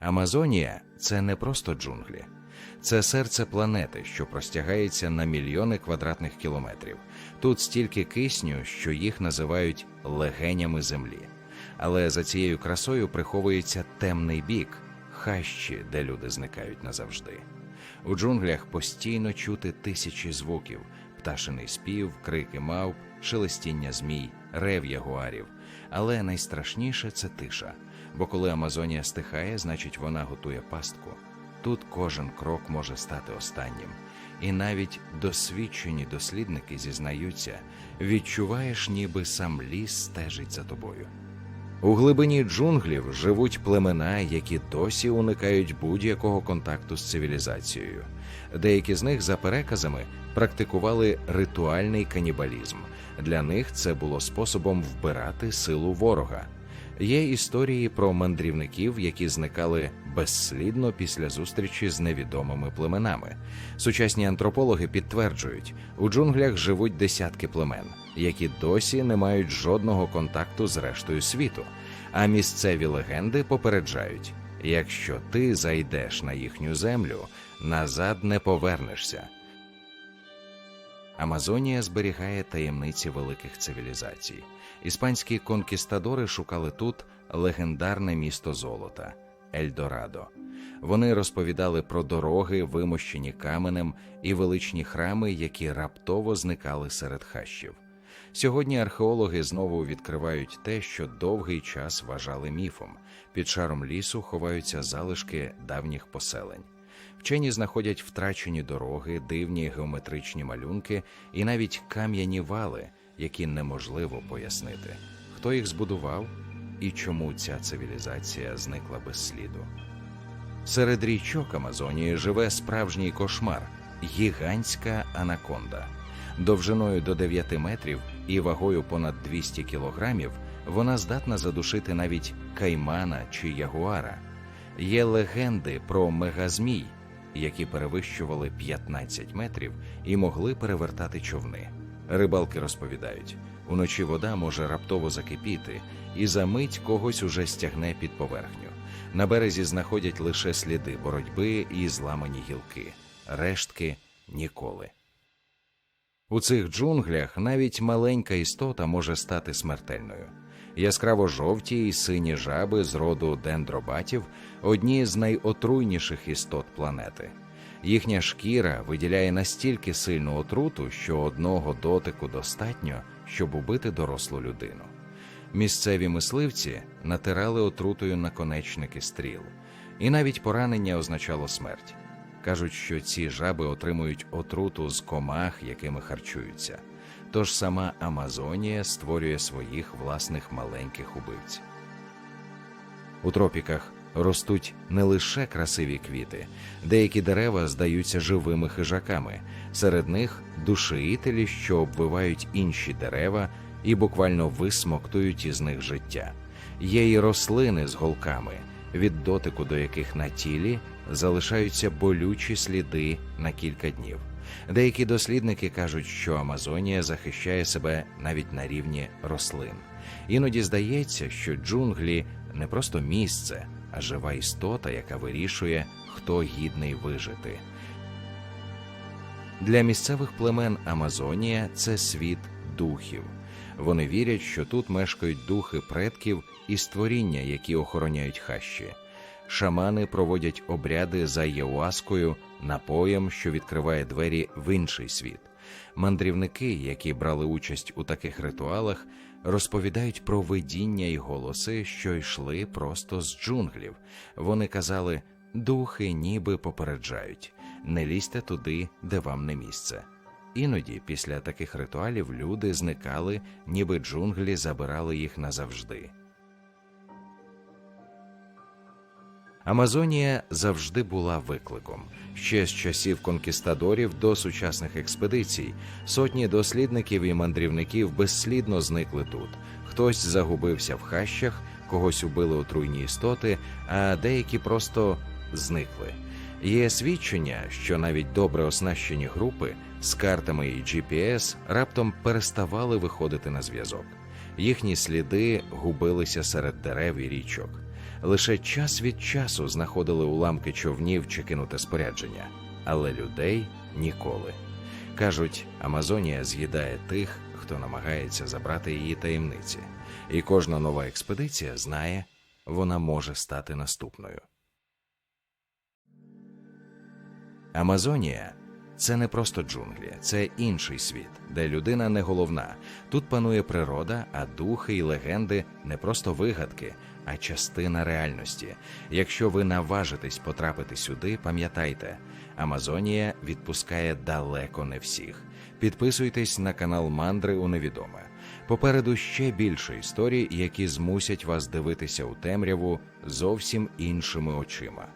Амазонія це не просто джунглі, це серце планети, що простягається на мільйони квадратних кілометрів. Тут стільки кисню, що їх називають легенями землі. Але за цією красою приховується темний бік, хащі, де люди зникають назавжди. У джунглях постійно чути тисячі звуків: пташиний спів, крики мавп, шелестіння змій, рев ягуарів. Але найстрашніше це тиша. Бо коли Амазонія стихає, значить вона готує пастку. Тут кожен крок може стати останнім. І навіть досвідчені дослідники зізнаються, відчуваєш, ніби сам ліс стежить за тобою. У глибині джунглів живуть племена, які досі уникають будь-якого контакту з цивілізацією. Деякі з них, за переказами, практикували ритуальний канібалізм. Для них це було способом вбирати силу ворога. Є історії про мандрівників, які зникали безслідно після зустрічі з невідомими племенами. Сучасні антропологи підтверджують, у джунглях живуть десятки племен, які досі не мають жодного контакту з рештою світу. А місцеві легенди попереджають: якщо ти зайдеш на їхню землю, назад не повернешся. Амазонія зберігає таємниці великих цивілізацій. Іспанські конкістадори шукали тут легендарне місто золота Ельдорадо. Вони розповідали про дороги, вимощені каменем, і величні храми, які раптово зникали серед хащів. Сьогодні археологи знову відкривають те, що довгий час вважали міфом. Під шаром лісу ховаються залишки давніх поселень. Вчені знаходять втрачені дороги, дивні геометричні малюнки і навіть кам'яні вали, які неможливо пояснити, хто їх збудував і чому ця цивілізація зникла без сліду. Серед річок Амазонії живе справжній кошмар гігантська анаконда. Довжиною до 9 метрів і вагою понад 200 кілограмів вона здатна задушити навіть каймана чи ягуара. Є легенди про мегазмій, які перевищували 15 метрів і могли перевертати човни. Рибалки розповідають, уночі вода може раптово закипіти, і за мить когось уже стягне під поверхню. На березі знаходять лише сліди боротьби і зламані гілки, рештки ніколи. У цих джунглях навіть маленька істота може стати смертельною. Яскраво жовті і сині жаби з роду дендробатів одні з найотруйніших істот планети. Їхня шкіра виділяє настільки сильну отруту, що одного дотику достатньо, щоб убити дорослу людину. Місцеві мисливці натирали отрутою наконечники стріл, і навіть поранення означало смерть. Кажуть, що ці жаби отримують отруту з комах, якими харчуються. Тож сама Амазонія створює своїх власних маленьких убивців. У тропіках ростуть не лише красиві квіти, деякі дерева здаються живими хижаками, серед них душеїтелі, що обвивають інші дерева і буквально висмоктують із них життя. Є й рослини з голками, від дотику до яких на тілі залишаються болючі сліди на кілька днів. Деякі дослідники кажуть, що Амазонія захищає себе навіть на рівні рослин. Іноді здається, що джунглі не просто місце, а жива істота, яка вирішує, хто гідний вижити. Для місцевих племен Амазонія це світ духів. Вони вірять, що тут мешкають духи предків і створіння, які охороняють хащі. Шамани проводять обряди за єуаскою, напоєм, що відкриває двері в інший світ. Мандрівники, які брали участь у таких ритуалах, розповідають про видіння й голоси, що йшли просто з джунглів. Вони казали: духи ніби попереджають, не лізьте туди, де вам не місце. Іноді після таких ритуалів люди зникали, ніби джунглі забирали їх назавжди. Амазонія завжди була викликом. Ще з часів конкістадорів до сучасних експедицій сотні дослідників і мандрівників безслідно зникли тут. Хтось загубився в хащах, когось убили отруйні істоти, а деякі просто зникли. Є свідчення, що навіть добре оснащені групи з картами і GPS раптом переставали виходити на зв'язок. Їхні сліди губилися серед дерев і річок. Лише час від часу знаходили уламки човнів чи кинуте спорядження, але людей ніколи. Кажуть, Амазонія з'їдає тих, хто намагається забрати її таємниці, і кожна нова експедиція знає, вона може стати наступною. Амазонія це не просто джунглі, це інший світ, де людина не головна. Тут панує природа, а духи і легенди не просто вигадки, а частина реальності. Якщо ви наважитесь потрапити сюди, пам'ятайте, Амазонія відпускає далеко не всіх. Підписуйтесь на канал Мандри у невідоме. Попереду ще більше історій, які змусять вас дивитися у темряву зовсім іншими очима.